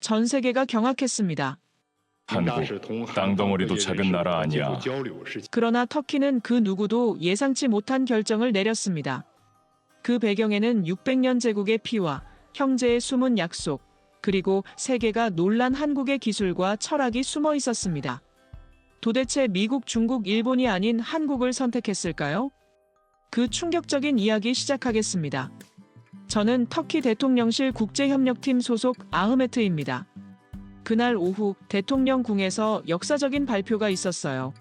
전 세계가 경악했습니다. 한국 땅덩어리도 작은 나라 아니야. 그러나 터키는 그 누구도 예상치 못한 결정을 내렸습니다. 그 배경에는 600년 제국의 피와 형제의 숨은 약속, 그리고 세계가 놀란 한국의 기술과 철학이 숨어 있었습니다. 도대체 미국, 중국, 일본이 아닌 한국을 선택했을까요? 그 충격적인 이야기 시작하겠습니다. 저는 터키 대통령실 국제협력팀 소속 아흐메트입니다. 그날 오후 대통령 궁에서 역사적인 발표가 있었어요.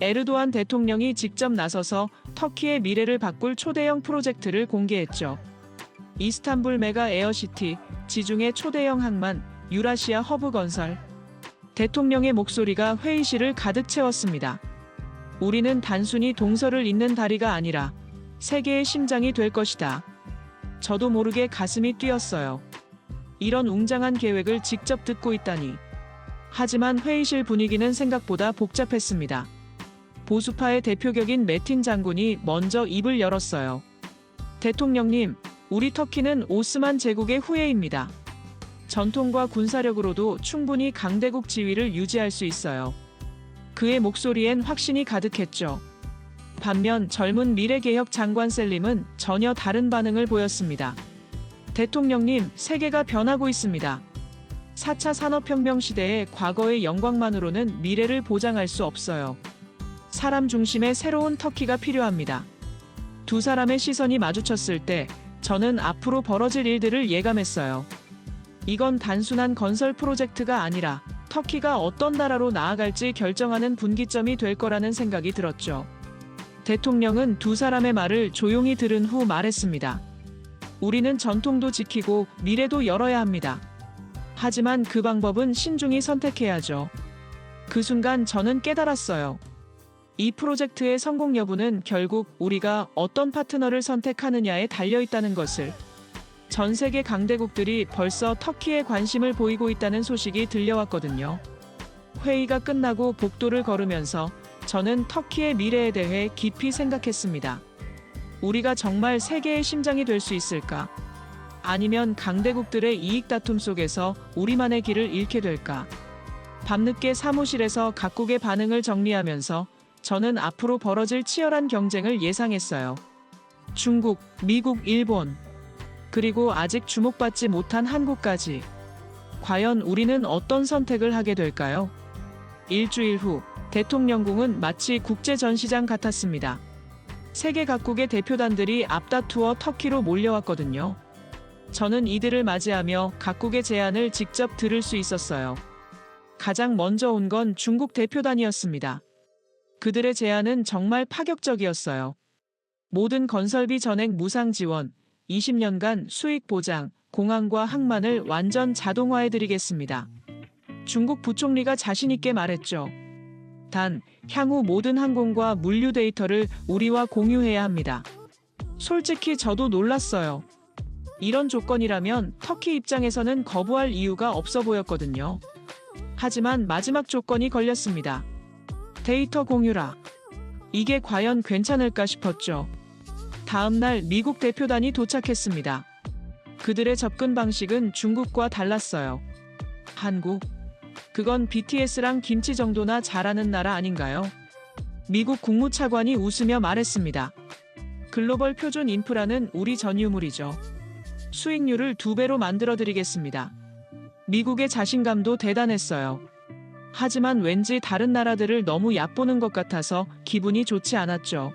에르도안 대통령이 직접 나서서 터키의 미래를 바꿀 초대형 프로젝트를 공개했죠. 이스탄불 메가 에어시티, 지중해 초대형 항만, 유라시아 허브 건설. 대통령의 목소리가 회의실을 가득 채웠습니다. 우리는 단순히 동서를 잇는 다리가 아니라 세계의 심장이 될 것이다. 저도 모르게 가슴이 뛰었어요. 이런 웅장한 계획을 직접 듣고 있다니. 하지만 회의실 분위기는 생각보다 복잡했습니다. 보수파의 대표격인 매틴 장군이 먼저 입을 열었어요. 대통령님, 우리 터키는 오스만 제국의 후예입니다. 전통과 군사력으로도 충분히 강대국 지위를 유지할 수 있어요. 그의 목소리엔 확신이 가득했죠. 반면 젊은 미래개혁 장관 셀림은 전혀 다른 반응을 보였습니다. 대통령님, 세계가 변하고 있습니다. 4차 산업혁명 시대의 과거의 영광만으로는 미래를 보장할 수 없어요. 사람 중심의 새로운 터키가 필요합니다. 두 사람의 시선이 마주쳤을 때 저는 앞으로 벌어질 일들을 예감했어요. 이건 단순한 건설 프로젝트가 아니라 터키가 어떤 나라로 나아갈지 결정하는 분기점이 될 거라는 생각이 들었죠. 대통령은 두 사람의 말을 조용히 들은 후 말했습니다. 우리는 전통도 지키고 미래도 열어야 합니다. 하지만 그 방법은 신중히 선택해야죠. 그 순간 저는 깨달았어요. 이 프로젝트의 성공 여부는 결국 우리가 어떤 파트너를 선택하느냐에 달려 있다는 것을 전 세계 강대국들이 벌써 터키에 관심을 보이고 있다는 소식이 들려왔거든요. 회의가 끝나고 복도를 걸으면서 저는 터키의 미래에 대해 깊이 생각했습니다. 우리가 정말 세계의 심장이 될 수 있을까? 아니면 강대국들의 이익 다툼 속에서 우리만의 길을 잃게 될까? 밤늦게 사무실에서 각국의 반응을 정리하면서 저는 앞으로 벌어질 치열한 경쟁을 예상했어요. 중국, 미국, 일본, 그리고 아직 주목받지 못한 한국까지. 과연 우리는 어떤 선택을 하게 될까요? 일주일 후 대통령궁은 마치 국제 전시장 같았습니다. 세계 각국의 대표단들이 앞다투어 터키로 몰려왔거든요. 저는 이들을 맞이하며 각국의 제안을 직접 들을 수 있었어요. 가장 먼저 온 건 중국 대표단이었습니다. 그들의 제안은 정말 파격적이었어요. 모든 건설비 전액 무상 지원, 20년간 수익 보장, 공항과 항만을 완전 자동화해드리겠습니다. 중국 부총리가 자신있게 말했죠. 단, 향후 모든 항공과 물류 데이터를 우리와 공유해야 합니다. 솔직히 저도 놀랐어요. 이런 조건이라면 터키 입장에서는 거부할 이유가 없어 보였거든요. 하지만 마지막 조건이 걸렸습니다. 데이터 공유라. 이게 과연 괜찮을까 싶었죠. 다음 날 미국 대표단이 도착했습니다. 그들의 접근 방식은 중국과 달랐어요. 한국? 그건 BTS랑 김치 정도나 잘하는 나라 아닌가요? 미국 국무차관이 웃으며 말했습니다. 글로벌 표준 인프라는 우리 전 유물이죠. 수익률을 두 배로 만들어 드리겠습니다. 미국의 자신감도 대단했어요. 하지만 왠지 다른 나라들을 너무 얕보는 것 같아서 기분이 좋지 않았죠.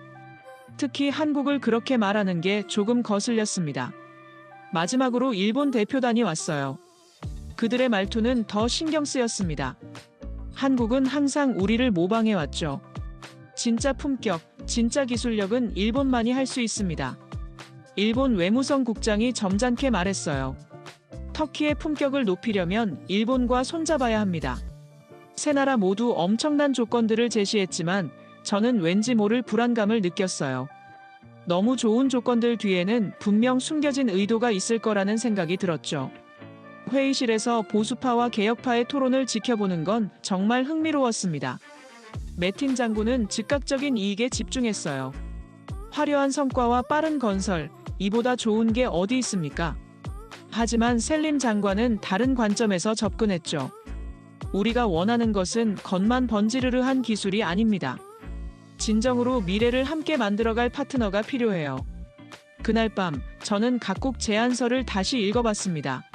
특히 한국을 그렇게 말하는 게 조금 거슬렸습니다. 마지막으로 일본 대표단이 왔어요. 그들의 말투는 더 신경 쓰였습니다. 한국은 항상 우리를 모방해 왔죠. 진짜 품격, 진짜 기술력은 일본만이 할 수 있습니다. 일본 외무성 국장이 점잖게 말했어요. 터키의 품격을 높이려면 일본과 손잡아야 합니다. 세 나라 모두 엄청난 조건들을 제시했지만 저는 왠지 모를 불안감을 느꼈어요. 너무 좋은 조건들 뒤에는 분명 숨겨진 의도가 있을 거라는 생각이 들었죠. 회의실에서 보수파와 개혁파의 토론을 지켜보는 건 정말 흥미로웠습니다. 매틴 장군은 즉각적인 이익에 집중했어요. 화려한 성과와 빠른 건설, 이보다 좋은 게 어디 있습니까? 하지만 셀림 장관은 다른 관점에서 접근했죠. 우리가 원하는 것은 겉만 번지르르한 기술이 아닙니다. 진정으로 미래를 함께 만들어갈 파트너가 필요해요. 그날 밤 저는 각국 제안서를 다시 읽어봤습니다.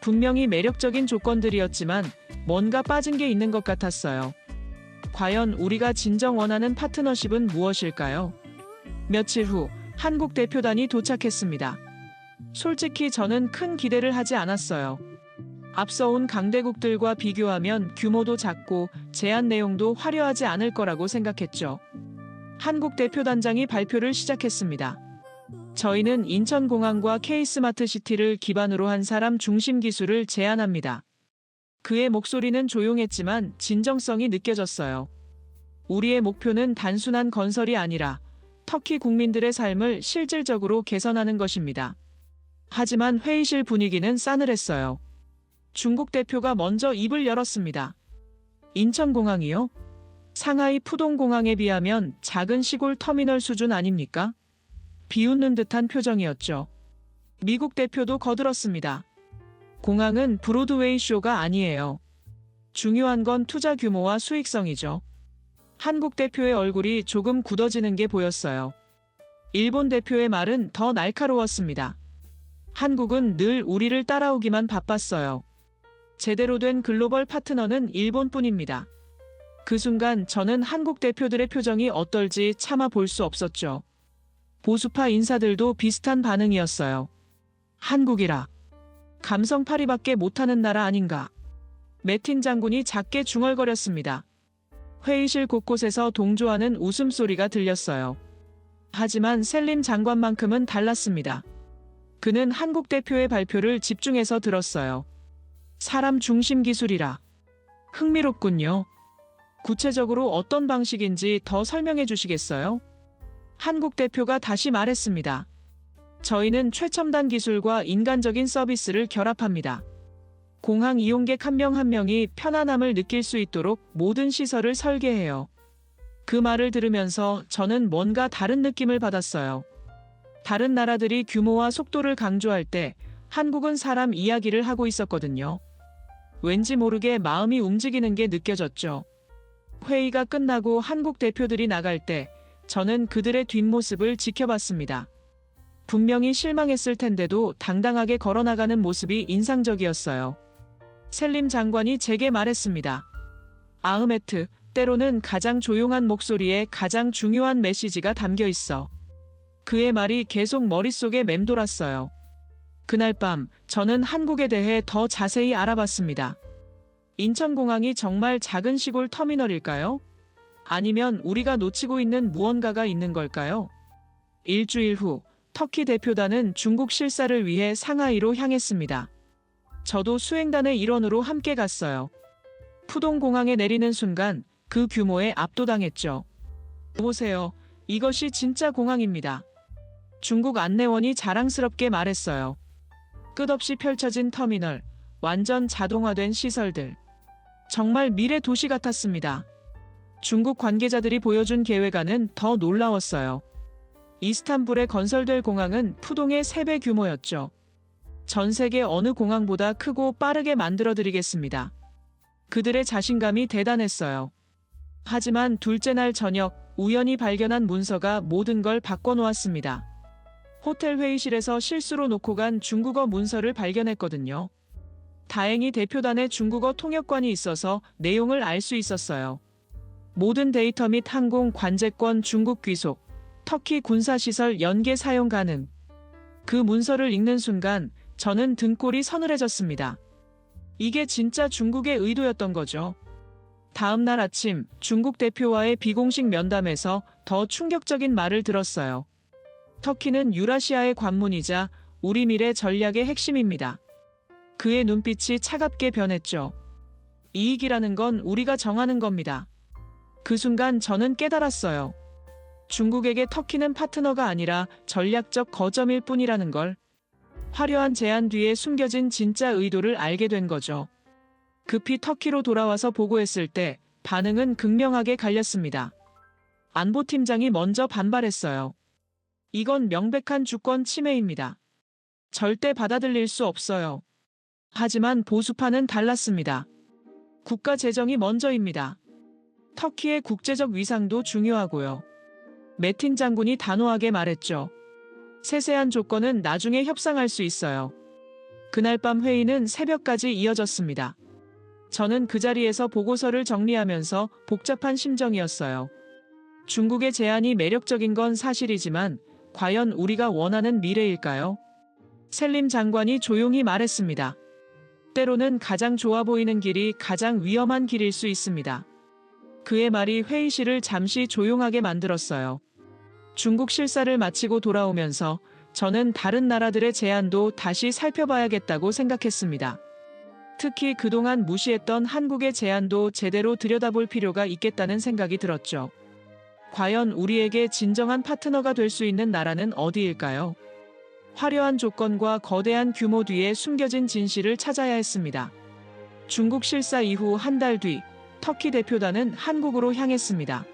분명히 매력적인 조건들이었지만 뭔가 빠진 게 있는 것 같았어요. 과연 우리가 진정 원하는 파트너십은 무엇일까요? 며칠 후 한국 대표단이 도착했습니다. 솔직히 저는 큰 기대를 하지 않았어요. 앞서 온 강대국들과 비교하면 규모도 작고 제안 내용도 화려하지 않을 거라고 생각했죠. 한국 대표단장이 발표를 시작했습니다. 저희는 인천공항과 K스마트 시티를 기반으로 한 사람 중심 기술을 제안합니다. 그의 목소리는 조용했지만 진정성이 느껴졌어요. 우리의 목표는 단순한 건설이 아니라 터키 국민들의 삶을 실질적으로 개선하는 것입니다. 하지만 회의실 분위기는 싸늘했어요. 중국 대표가 먼저 입을 열었습니다. 인천공항이요? 상하이 푸동공항에 비하면 작은 시골 터미널 수준 아닙니까? 비웃는 듯한 표정이었죠. 미국 대표도 거들었습니다. 공항은 브로드웨이 쇼가 아니에요. 중요한 건 투자 규모와 수익성이죠. 한국 대표의 얼굴이 조금 굳어지는 게 보였어요. 일본 대표의 말은 더 날카로웠습니다. 한국은 늘 우리를 따라오기만 바빴어요. 제대로 된 글로벌 파트너는 일본뿐입니다. 그 순간 저는 한국 대표들의 표정이 어떨지 참아 볼 수 없었죠. 보수파 인사들도 비슷한 반응이었어요. 한국이라. 감성 파리밖에 못하는 나라 아닌가. 매틴 장군이 작게 중얼거렸습니다. 회의실 곳곳에서 동조하는 웃음소리가 들렸어요. 하지만 셀림 장관만큼은 달랐습니다. 그는 한국 대표의 발표를 집중해서 들었어요. 사람 중심 기술이라. 흥미롭군요. 구체적으로 어떤 방식인지 더 설명해 주시겠어요? 한국 대표가 다시 말했습니다. 저희는 최첨단 기술과 인간적인 서비스를 결합합니다. 공항 이용객 한명한 명이 편안함을 느낄 수 있도록 모든 시설을 설계해요. 그 말을 들으면서 저는 뭔가 다른 느낌을 받았어요. 다른 나라들이 규모와 속도를 강조할 때 한국은 사람 이야기를 하고 있었거든요. 왠지 모르게 마음이 움직이는 게 느껴졌죠. 회의가 끝나고 한국 대표들이 나갈 때 저는 그들의 뒷모습을 지켜봤습니다. 분명히 실망했을 텐데도 당당하게 걸어나가는 모습이 인상적이었어요. 셀림 장관이 제게 말했습니다. 아흐메트, 때로는 가장 조용한 목소리에 가장 중요한 메시지가 담겨 있어. 그의 말이 계속 머릿속에 맴돌았어요. 그날 밤 저는 한국에 대해 더 자세히 알아봤습니다. 인천공항이 정말 작은 시골 터미널일까요? 아니면 우리가 놓치고 있는 무언가가 있는 걸까요? 일주일 후 터키 대표단은 중국 실사를 위해 상하이로 향했습니다. 저도 수행단의 일원으로 함께 갔어요. 푸동공항에 내리는 순간 그 규모에 압도당했죠. 보세요. 이것이 진짜 공항입니다. 중국 안내원이 자랑스럽게 말했어요. 끝없이 펼쳐진 터미널, 완전 자동화된 시설들. 정말 미래 도시 같았습니다. 중국 관계자들이 보여준 계획안은 더 놀라웠어요. 이스탄불에 건설될 공항은 푸동의 3배 규모였죠. 전 세계 어느 공항보다 크고 빠르게 만들어드리겠습니다. 그들의 자신감이 대단했어요. 하지만 둘째 날 저녁 우연히 발견한 문서가 모든 걸 바꿔놓았습니다. 호텔 회의실에서 실수로 놓고 간 중국어 문서를 발견했거든요. 다행히 대표단에 중국어 통역관이 있어서 내용을 알 수 있었어요. 모든 데이터 및 항공 관제권 중국 귀속, 터키 군사시설 연계 사용 가능. 그 문서를 읽는 순간 저는 등골이 서늘해졌습니다. 이게 진짜 중국의 의도였던 거죠. 다음 날 아침 중국 대표와의 비공식 면담에서 더 충격적인 말을 들었어요. 터키는 유라시아의 관문이자 우리 미래 전략의 핵심입니다. 그의 눈빛이 차갑게 변했죠. 이익이라는 건 우리가 정하는 겁니다. 그 순간 저는 깨달았어요. 중국에게 터키는 파트너가 아니라 전략적 거점일 뿐이라는 걸. 화려한 제안 뒤에 숨겨진 진짜 의도를 알게 된 거죠. 급히 터키로 돌아와서 보고했을 때 반응은 극명하게 갈렸습니다. 안보팀장이 먼저 반발했어요. 이건 명백한 주권 침해입니다. 절대 받아들일 수 없어요. 하지만 보수파는 달랐습니다. 국가 재정이 먼저입니다. 터키의 국제적 위상도 중요하고요. 매틴 장군이 단호하게 말했죠. 세세한 조건은 나중에 협상할 수 있어요. 그날 밤 회의는 새벽까지 이어졌습니다. 저는 그 자리에서 보고서를 정리하면서 복잡한 심정이었어요. 중국의 제안이 매력적인 건 사실이지만 과연 우리가 원하는 미래일까요? 셀림 장관이 조용히 말했습니다. 때로는 가장 좋아 보이는 길이 가장 위험한 길일 수 있습니다. 그의 말이 회의실을 잠시 조용하게 만들었어요. 중국 실사를 마치고 돌아오면서 저는 다른 나라들의 제안도 다시 살펴봐야겠다고 생각했습니다. 특히 그동안 무시했던 한국의 제안도 제대로 들여다볼 필요가 있겠다는 생각이 들었죠. 과연 우리에게 진정한 파트너가 될 수 있는 나라는 어디일까요? 화려한 조건과 거대한 규모 뒤에 숨겨진 진실을 찾아야 했습니다. 중국 실사 이후 한 달 뒤, 터키 대표단은 한국으로 향했습니다.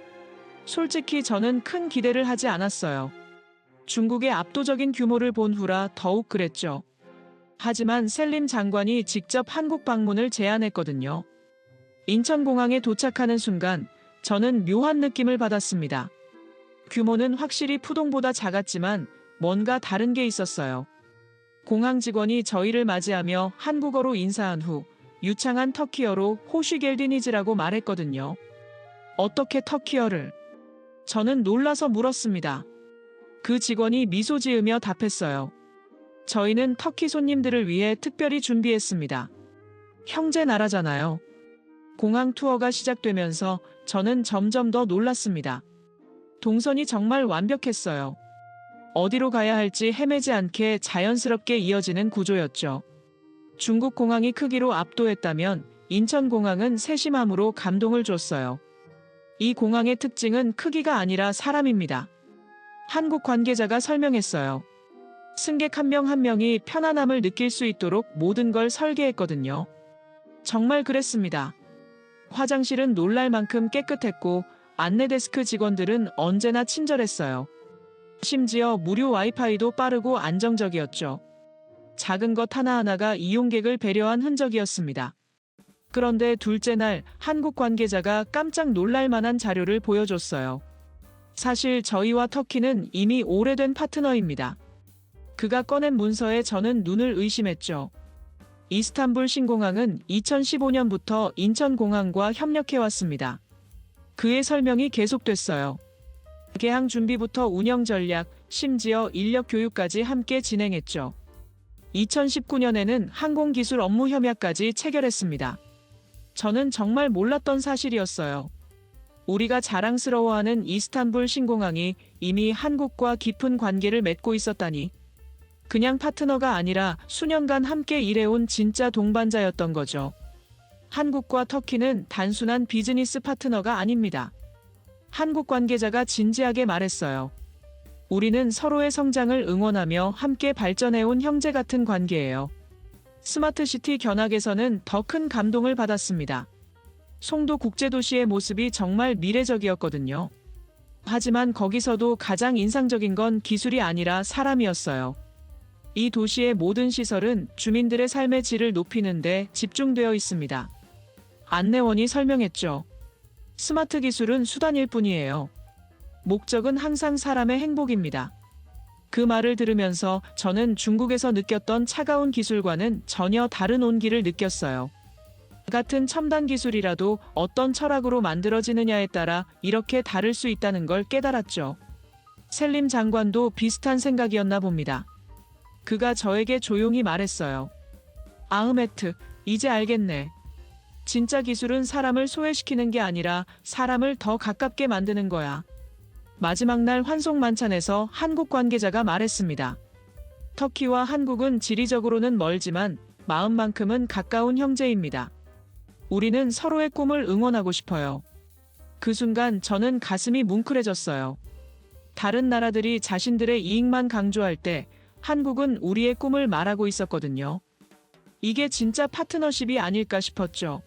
솔직히 저는 큰 기대를 하지 않았어요. 중국의 압도적인 규모를 본 후라 더욱 그랬죠. 하지만 셀림 장관이 직접 한국 방문을 제안했거든요. 인천공항에 도착하는 순간 저는 묘한 느낌을 받았습니다. 규모는 확실히 푸동보다 작았지만 뭔가 다른 게 있었어요. 공항 직원이 저희를 맞이하며 한국어로 인사한 후 유창한 터키어로 호쉬겔디니즈라고 말했거든요. 어떻게 터키어를? 저는 놀라서 물었습니다. 그 직원이 미소 지으며 답했어요. 저희는 터키 손님들을 위해 특별히 준비했습니다. 형제 나라잖아요. 공항 투어가 시작되면서 저는 점점 더 놀랐습니다. 동선이 정말 완벽했어요. 어디로 가야 할지 헤매지 않게 자연스럽게 이어지는 구조였죠. 중국 공항이 크기로 압도했다면 인천 공항은 세심함으로 감동을 줬어요. 이 공항의 특징은 크기가 아니라 사람입니다. 한국 관계자가 설명했어요. 승객 한명한 명이 편안함을 느낄 수 있도록 모든 걸 설계했거든요. 정말 그랬습니다. 화장실은 놀랄 만큼 깨끗했고 안내 데스크 직원들은 언제나 친절했어요. 심지어 무료 와이파이도 빠르고 안정적이었죠. 작은 것 하나하나가 이용객을 배려한 흔적이었습니다. 그런데 둘째 날 한국 관계자가 깜짝 놀랄 만한 자료를 보여줬어요. 사실 저희와 터키는 이미 오래된 파트너입니다. 그가 꺼낸 문서에 저는 눈을 의심했죠. 이스탄불 신공항은 2015년부터 인천공항과 협력해왔습니다. 그의 설명이 계속됐어요. 개항 준비부터 운영 전략, 심지어 인력 교육까지 함께 진행했죠. 2019년에는 항공기술 업무 협약까지 체결했습니다. 저는 정말 몰랐던 사실이었어요. 우리가 자랑스러워하는 이스탄불 신공항이 이미 한국과 깊은 관계를 맺고 있었다니. 그냥 파트너가 아니라 수년간 함께 일해온 진짜 동반자였던 거죠. 한국과 터키는 단순한 비즈니스 파트너가 아닙니다. 한국 관계자가 진지하게 말했어요. 우리는 서로의 성장을 응원하며 함께 발전해온 형제 같은 관계예요. 스마트시티 견학에서는 더 큰 감동을 받았습니다. 송도 국제도시의 모습이 정말 미래적이었거든요. 하지만 거기서도 가장 인상적인 건 기술이 아니라 사람이었어요. 이 도시의 모든 시설은 주민들의 삶의 질을 높이는데 집중되어 있습니다. 안내원이 설명했죠. 스마트 기술은 수단일 뿐이에요. 목적은 항상 사람의 행복입니다. 그 말을 들으면서 저는 중국에서 느꼈던 차가운 기술과는 전혀 다른 온기를 느꼈어요. 같은 첨단 기술이라도 어떤 철학으로 만들어지느냐에 따라 이렇게 다를 수 있다는 걸 깨달았죠. 셀림 장관도 비슷한 생각이었나 봅니다. 그가 저에게 조용히 말했어요. 아흐메트, 이제 알겠네. 진짜 기술은 사람을 소외시키는 게 아니라 사람을 더 가깝게 만드는 거야. 마지막 날 환송 만찬에서 한국 관계자가 말했습니다. 터키와 한국은 지리적으로는 멀지만 마음만큼은 가까운 형제입니다. 우리는 서로의 꿈을 응원하고 싶어요. 그 순간 저는 가슴이 뭉클해졌어요. 다른 나라들이 자신들의 이익만 강조할 때 한국은 우리의 꿈을 말하고 있었거든요. 이게 진짜 파트너십이 아닐까 싶었죠.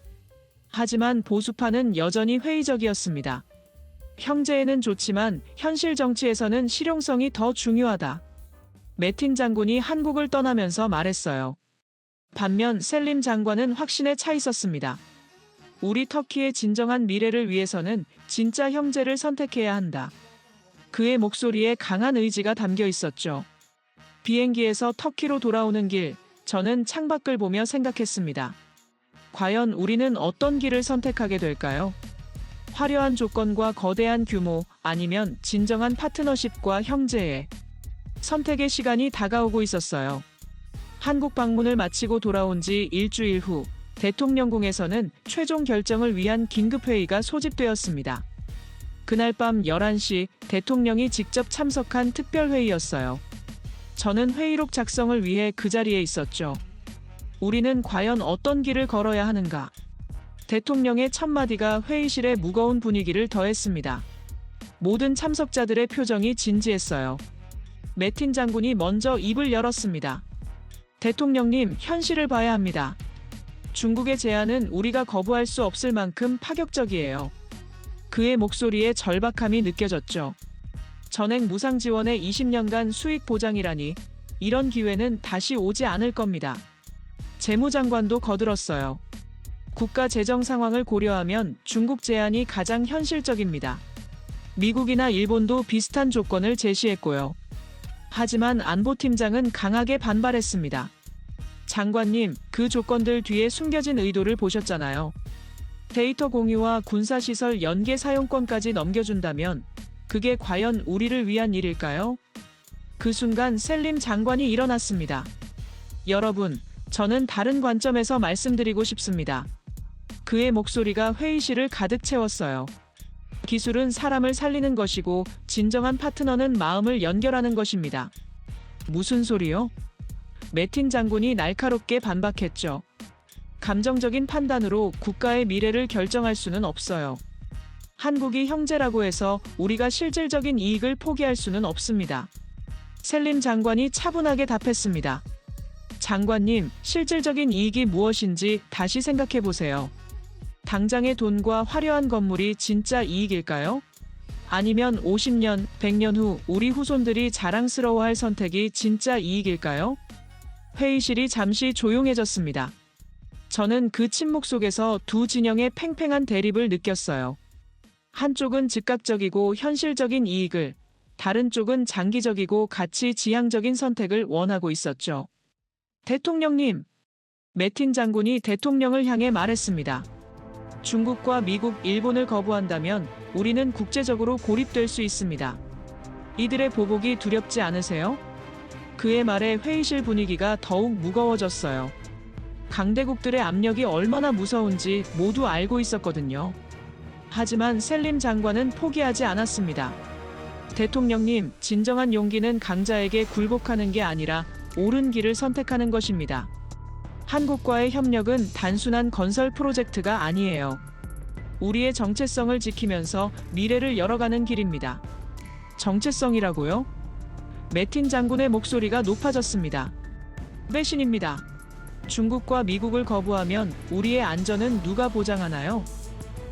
하지만 보수파는 여전히 회의적이었습니다. 형제에는 좋지만 현실 정치에서는 실용성이 더 중요하다. 메틴 장군이 한국을 떠나면서 말했어요. 반면 셀림 장관은 확신에 차 있었습니다. 우리 터키의 진정한 미래를 위해서는 진짜 형제를 선택해야 한다. 그의 목소리에 강한 의지가 담겨 있었죠. 비행기에서 터키로 돌아오는 길, 저는 창밖을 보며 생각했습니다. 과연 우리는 어떤 길을 선택하게 될까요? 화려한 조건과 거대한 규모, 아니면 진정한 파트너십과 형제의 선택의 시간이 다가오고 있었어요. 한국 방문을 마치고 돌아온 지 일주일 후 대통령궁에서는 최종 결정을 위한 긴급회의가 소집되었습니다. 그날 밤 11시 대통령이 직접 참석한 특별회의였어요. 저는 회의록 작성을 위해 그 자리에 있었죠. 우리는 과연 어떤 길을 걸어야 하는가? 대통령의 첫마디가 회의실의 무거운 분위기를 더했습니다. 모든 참석자들의 표정이 진지했어요. 매틴 장군이 먼저 입을 열었습니다. 대통령님, 현실을 봐야 합니다. 중국의 제안은 우리가 거부할 수 없을 만큼 파격적이에요. 그의 목소리에 절박함이 느껴졌죠. 전액 무상 지원의 20년간 수익 보장이라니 이런 기회는 다시 오지 않을 겁니다. 재무장관도 거들었어요. 국가 재정 상황을 고려하면 중국 제안이 가장 현실적입니다. 미국이나 일본도 비슷한 조건을 제시했고요. 하지만 안보팀장은 강하게 반발했습니다. 장관님, 그 조건들 뒤에 숨겨진 의도를 보셨잖아요. 데이터 공유와 군사시설 연계 사용권까지 넘겨준다면 그게 과연 우리를 위한 일일까요? 그 순간 셀림 장관이 일어났습니다. 여러분, 저는 다른 관점에서 말씀드리고 싶습니다. 그의 목소리가 회의실을 가득 채웠어요. 기술은 사람을 살리는 것이고 진정한 파트너는 마음을 연결하는 것입니다. 무슨 소리요? 매틴 장군이 날카롭게 반박했죠. 감정적인 판단으로 국가의 미래를 결정할 수는 없어요. 한국이 형제라고 해서 우리가 실질적인 이익을 포기할 수는 없습니다. 셀림 장관이 차분하게 답했습니다. 장관님, 실질적인 이익이 무엇인지 다시 생각해 보세요. 당장의 돈과 화려한 건물이 진짜 이익일까요? 아니면 50년, 100년 후 우리 후손들이 자랑스러워할 선택이 진짜 이익일까요? 회의실이 잠시 조용해졌습니다. 저는 그 침묵 속에서 두 진영의 팽팽한 대립을 느꼈어요. 한쪽은 즉각적이고 현실적인 이익을, 다른 쪽은 장기적이고 가치 지향적인 선택을 원하고 있었죠. 대통령님, 매틴 장군이 대통령을 향해 말했습니다. 중국과 미국, 일본을 거부한다면 우리는 국제적으로 고립될 수 있습니다. 이들의 보복이 두렵지 않으세요? 그의 말에 회의실 분위기가 더욱 무거워졌어요. 강대국들의 압력이 얼마나 무서운지 모두 알고 있었거든요. 하지만 셀림 장관은 포기하지 않았습니다. 대통령님, 진정한 용기는 강자에게 굴복하는 게 아니라 옳은 길을 선택하는 것입니다. 한국과의 협력은 단순한 건설 프로젝트가 아니에요. 우리의 정체성을 지키면서 미래를 열어가는 길입니다. 정체성이라고요? 매틴 장군의 목소리가 높아졌습니다. 배신입니다. 중국과 미국을 거부하면 우리의 안전은 누가 보장하나요?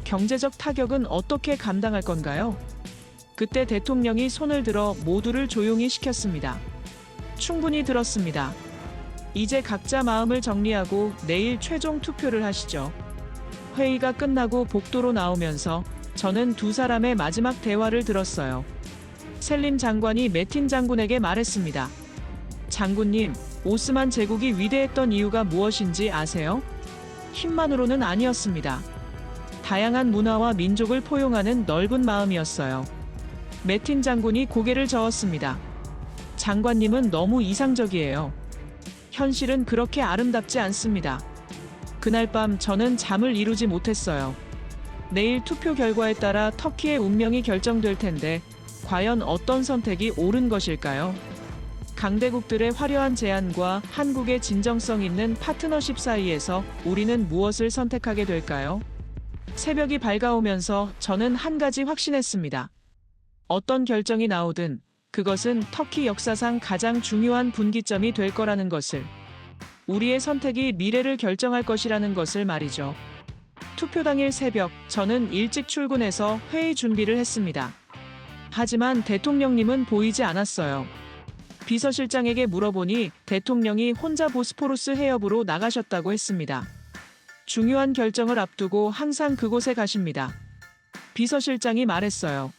경제적 타격은 어떻게 감당할 건가요? 그때 대통령이 손을 들어 모두를 조용히 시켰습니다. 충분히 들었습니다. 이제 각자 마음을 정리하고 내일 최종 투표를 하시죠. 회의가 끝나고 복도로 나오면서 저는 두 사람의 마지막 대화를 들었어요. 셀림 장관이 매틴 장군에게 말했습니다. 장군님, 오스만 제국이 위대했던 이유가 무엇인지 아세요? 힘만으로는 아니었습니다. 다양한 문화와 민족을 포용하는 넓은 마음이었어요. 매틴 장군이 고개를 저었습니다. 장관님은 너무 이상적이에요. 현실은 그렇게 아름답지 않습니다. 그날 밤 저는 잠을 이루지 못했어요. 내일 투표 결과에 따라 터키의 운명이 결정될 텐데 과연 어떤 선택이 옳은 것일까요? 강대국들의 화려한 제안과 한국의 진정성 있는 파트너십 사이에서 우리는 무엇을 선택하게 될까요? 새벽이 밝아오면서 저는 한 가지 확신했습니다. 어떤 결정이 나오든 그것은 터키 역사상 가장 중요한 분기점이 될 거라는 것을. 우리의 선택이 미래를 결정할 것이라는 것을 말이죠. 투표 당일 새벽, 저는 일찍 출근해서 회의 준비를 했습니다. 하지만 대통령님은 보이지 않았어요. 비서실장에게 물어보니 대통령이 혼자 보스포루스 해협으로 나가셨다고 했습니다. 중요한 결정을 앞두고 항상 그곳에 가십니다. 비서실장이 말했어요.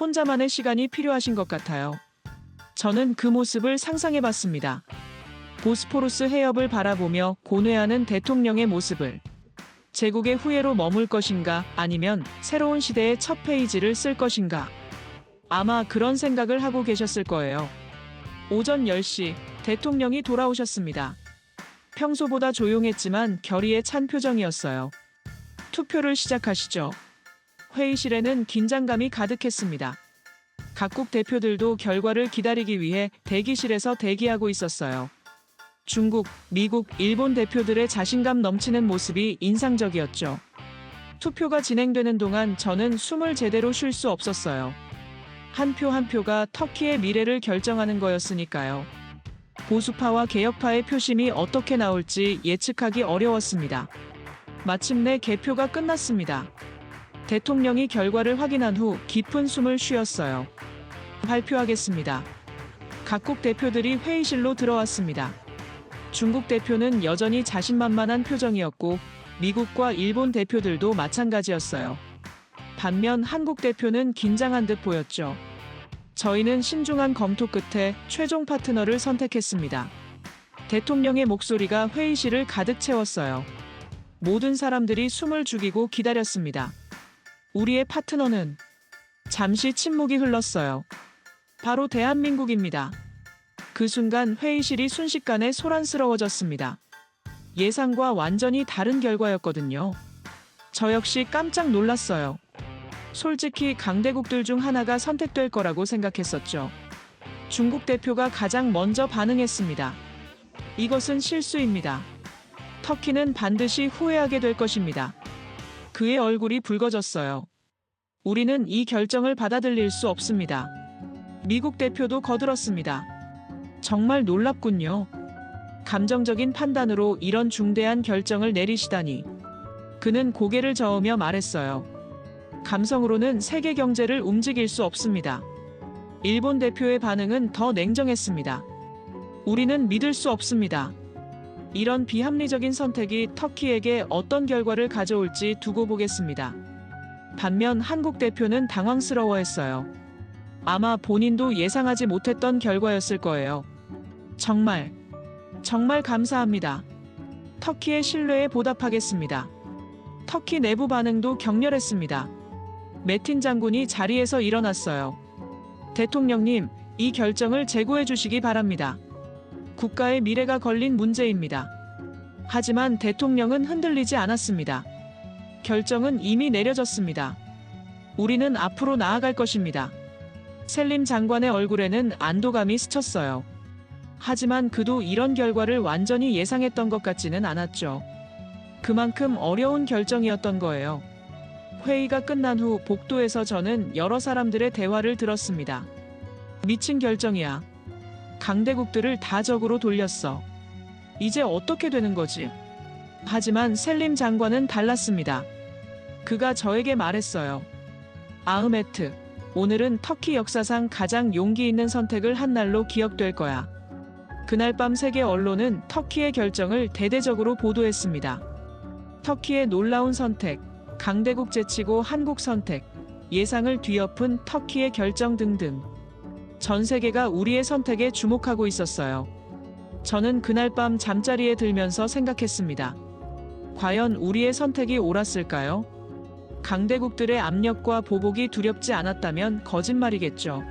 혼자만의 시간이 필요하신 것 같아요. 저는 그 모습을 상상해 봤습니다. 보스포루스 해협을 바라보며 고뇌하는 대통령의 모습을. 제국의 후예로 머물 것인가 아니면 새로운 시대의 첫 페이지를 쓸 것인가. 아마 그런 생각을 하고 계셨을 거예요. 오전 10시 대통령이 돌아오셨습니다. 평소보다 조용했지만 결의에 찬 표정이었어요. 투표를 시작하시죠. 회의실에는 긴장감이 가득했습니다. 각국 대표들도 결과를 기다리기 위해 대기실에서 대기하고 있었어요. 중국, 미국, 일본 대표들의 자신감 넘치는 모습이 인상적이었죠. 투표가 진행되는 동안 저는 숨을 제대로 쉴 수 없었어요. 한 표한 표가 터키의 미래를 결정하는 거였으니까요. 보수파와 개혁파의 표심이 어떻게 나올지 예측하기 어려웠습니다. 마침내 개표가 끝났습니다. 대통령이 결과를 확인한 후 깊은 숨을 쉬었어요. 발표하겠습니다. 각국 대표들이 회의실로 들어왔습니다. 중국 대표는 여전히 자신만만한 표정이었고 미국과 일본 대표들도 마찬가지였어요. 반면 한국 대표는 긴장한 듯 보였죠. 저희는 신중한 검토 끝에 최종 파트너를 선택했습니다. 대통령의 목소리가 회의실을 가득 채웠어요. 모든 사람들이 숨을 죽이고 기다렸습니다. 우리의 파트너는 잠시 침묵이 흘렀어요. 바로 대한민국입니다. 그 순간 회의실이 순식간에 소란스러워졌습니다. 예상과 완전히 다른 결과였거든요. 저 역시 깜짝 놀랐어요. 솔직히 강대국들 중 하나가 선택될 거라고 생각했었죠. 중국 대표가 가장 먼저 반응했습니다. 이것은 실수입니다. 터키는 반드시 후회하게 될 것입니다. 그의 얼굴이 붉어졌어요. 우리는 이 결정을 받아들일 수 없습니다. 미국 대표도 거들었습니다. 정말 놀랍군요. 감정적인 판단으로 이런 중대한 결정을 내리시다니. 그는 고개를 저으며 말했어요. 감성으로는 세계 경제를 움직일 수 없습니다. 일본 대표의 반응은 더 냉정했습니다. 우리는 믿을 수 없습니다. 이런 비합리적인 선택이 터키에게 어떤 결과를 가져올지 두고 보겠습니다. 반면 한국 대표는 당황스러워했어요. 아마 본인도 예상하지 못했던 결과였을 거예요. 정말, 정말 감사합니다. 터키의 신뢰에 보답하겠습니다. 터키 내부 반응도 격렬했습니다. 메틴 장군이 자리에서 일어났어요. 대통령님, 이 결정을 재고해 주시기 바랍니다. 국가의 미래가 걸린 문제입니다. 하지만 대통령은 흔들리지 않았습니다. 결정은 이미 내려졌습니다. 우리는 앞으로 나아갈 것입니다. 셀림 장관의 얼굴에는 안도감이 스쳤어요. 하지만 그도 이런 결과를 완전히 예상했던 것 같지는 않았죠. 그만큼 어려운 결정이었던 거예요. 회의가 끝난 후 복도에서 저는 여러 사람들의 대화를 들었습니다. 미친 결정이야. 강대국들을 다 적으로 돌렸어. 이제 어떻게 되는 거지? 하지만 셀림 장관은 달랐습니다. 그가 저에게 말했어요. 아흐메트, 오늘은 터키 역사상 가장 용기 있는 선택을 한 날로 기억될 거야. 그날 밤 세계 언론은 터키의 결정을 대대적으로 보도했습니다. 터키의 놀라운 선택, 강대국 제치고 한국 선택, 예상을 뒤엎은 터키의 결정 등등. 전 세계가 우리의 선택에 주목하고 있었어요. 저는 그날 밤 잠자리에 들면서 생각했습니다. 과연 우리의 선택이 옳았을까요? 강대국들의 압력과 보복이 두렵지 않았다면 거짓말이겠죠.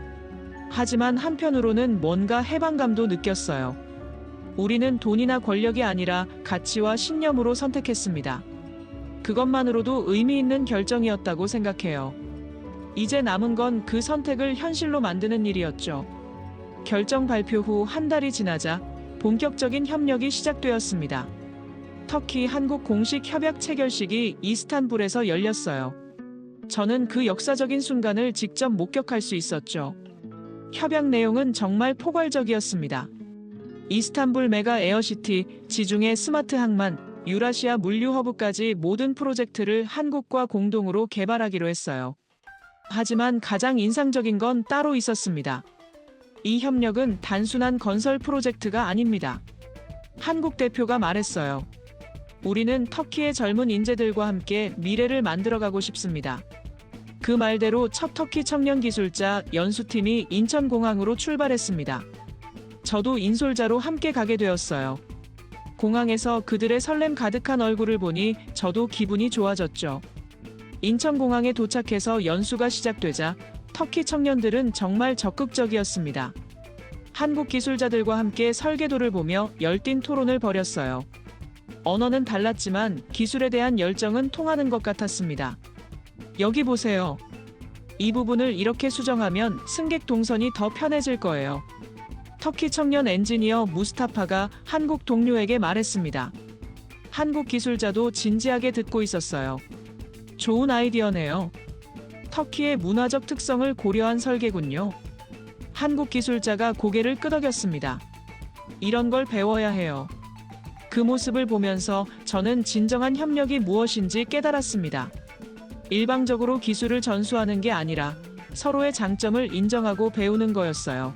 하지만 한편으로는 뭔가 해방감도 느꼈어요. 우리는 돈이나 권력이 아니라 가치와 신념으로 선택했습니다. 그것만으로도 의미 있는 결정이었다고 생각해요. 이제 남은 건 그 선택을 현실로 만드는 일이었죠. 결정 발표 후 한 달이 지나자 본격적인 협력이 시작되었습니다. 터키 한국 공식 협약 체결식이 이스탄불에서 열렸어요. 저는 그 역사적인 순간을 직접 목격할 수 있었죠. 협약 내용은 정말 포괄적이었습니다. 이스탄불 메가 에어시티, 지중해 스마트 항만, 유라시아 물류 허브까지 모든 프로젝트를 한국과 공동으로 개발하기로 했어요. 하지만 가장 인상적인 건 따로 있었습니다. 이 협력은 단순한 건설 프로젝트가 아닙니다. 한국 대표가 말했어요. 우리는 터키의 젊은 인재들과 함께 미래를 만들어가고 싶습니다. 그 말대로 첫 터키 청년 기술자 연수팀이 인천공항으로 출발했습니다. 저도 인솔자로 함께 가게 되었어요. 공항에서 그들의 설렘 가득한 얼굴을 보니 저도 기분이 좋아졌죠. 인천공항에 도착해서 연수가 시작되자 터키 청년들은 정말 적극적이었습니다. 한국 기술자들과 함께 설계도를 보며 열띤 토론을 벌였어요. 언어는 달랐지만 기술에 대한 열정은 통하는 것 같았습니다. 여기 보세요. 이 부분을 이렇게 수정하면 승객 동선이 더 편해질 거예요. 터키 청년 엔지니어 무스타파가 한국 동료에게 말했습니다. 한국 기술자도 진지하게 듣고 있었어요. 좋은 아이디어네요. 터키의 문화적 특성을 고려한 설계군요. 한국 기술자가 고개를 끄덕였습니다. 이런 걸 배워야 해요. 그 모습을 보면서 저는 진정한 협력이 무엇인지 깨달았습니다. 일방적으로 기술을 전수하는 게 아니라 서로의 장점을 인정하고 배우는 거였어요.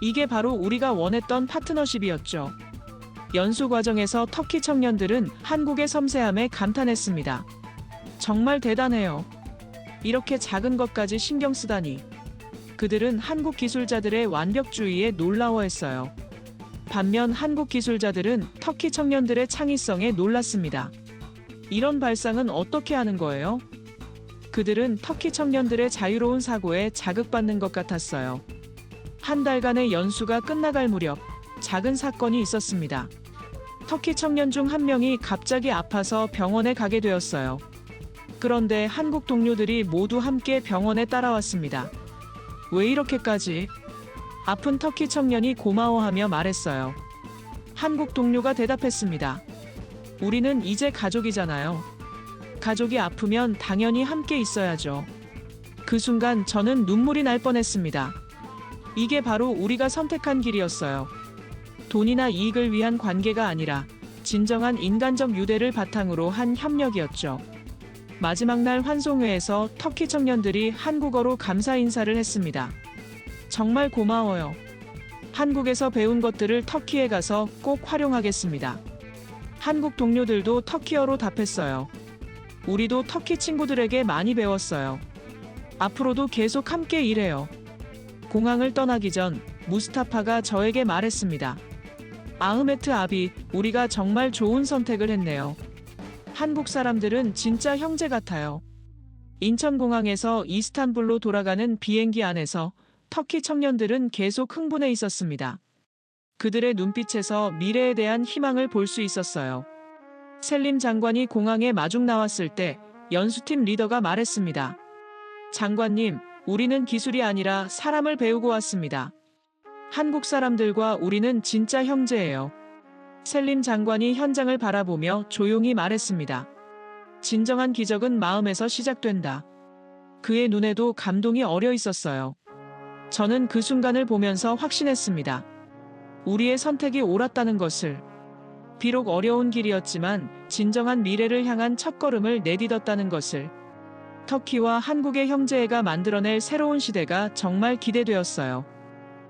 이게 바로 우리가 원했던 파트너십이었죠. 연수 과정에서 터키 청년들은 한국의 섬세함에 감탄했습니다. 정말 대단해요. 이렇게 작은 것까지 신경 쓰다니. 그들은 한국 기술자들의 완벽주의에 놀라워했어요. 반면 한국 기술자들은 터키 청년들의 창의성에 놀랐습니다. 이런 발상은 어떻게 하는 거예요? 그들은 터키 청년들의 자유로운 사고에 자극받는 것 같았어요. 한 달간의 연수가 끝나갈 무렵 작은 사건이 있었습니다. 터키 청년 중 한 명이 갑자기 아파서 병원에 가게 되었어요. 그런데 한국 동료들이 모두 함께 병원에 따라왔습니다. 왜 이렇게까지? 아픈 터키 청년이 고마워하며 말했어요. 한국 동료가 대답했습니다. 우리는 이제 가족이잖아요. 가족이 아프면 당연히 함께 있어야죠. 그 순간 저는 눈물이 날 뻔했습니다. 이게 바로 우리가 선택한 길이었어요. 돈이나 이익을 위한 관계가 아니라 진정한 인간적 유대를 바탕으로 한 협력이었죠. 마지막 날 환송회에서 터키 청년들이 한국어로 감사 인사를 했습니다. 정말 고마워요. 한국에서 배운 것들을 터키에 가서 꼭 활용하겠습니다. 한국 동료들도 터키어로 답했어요. 우리도 터키 친구들에게 많이 배웠어요. 앞으로도 계속 함께 일해요. 공항을 떠나기 전 무스타파가 저에게 말했습니다. 아흐메트 아비, 우리가 정말 좋은 선택을 했네요. 한국 사람들은 진짜 형제 같아요. 인천공항에서 이스탄불로 돌아가는 비행기 안에서 터키 청년들은 계속 흥분해 있었습니다. 그들의 눈빛에서 미래에 대한 희망을 볼 수 있었어요. 셀림 장관이 공항에 마중 나왔을 때 연수팀 리더가 말했습니다. 장관님, 우리는 기술이 아니라 사람을 배우고 왔습니다. 한국 사람들과 우리는 진짜 형제예요. 셀림 장관이 현장을 바라보며 조용히 말했습니다. 진정한 기적은 마음에서 시작된다. 그의 눈에도 감동이 어려 있었어요. 저는 그 순간을 보면서 확신했습니다. 우리의 선택이 옳았다는 것을. 비록 어려운 길이었지만 진정한 미래를 향한 첫걸음을 내딛었다는 것을. 터키와 한국의 형제애가 만들어낼 새로운 시대가 정말 기대되었어요.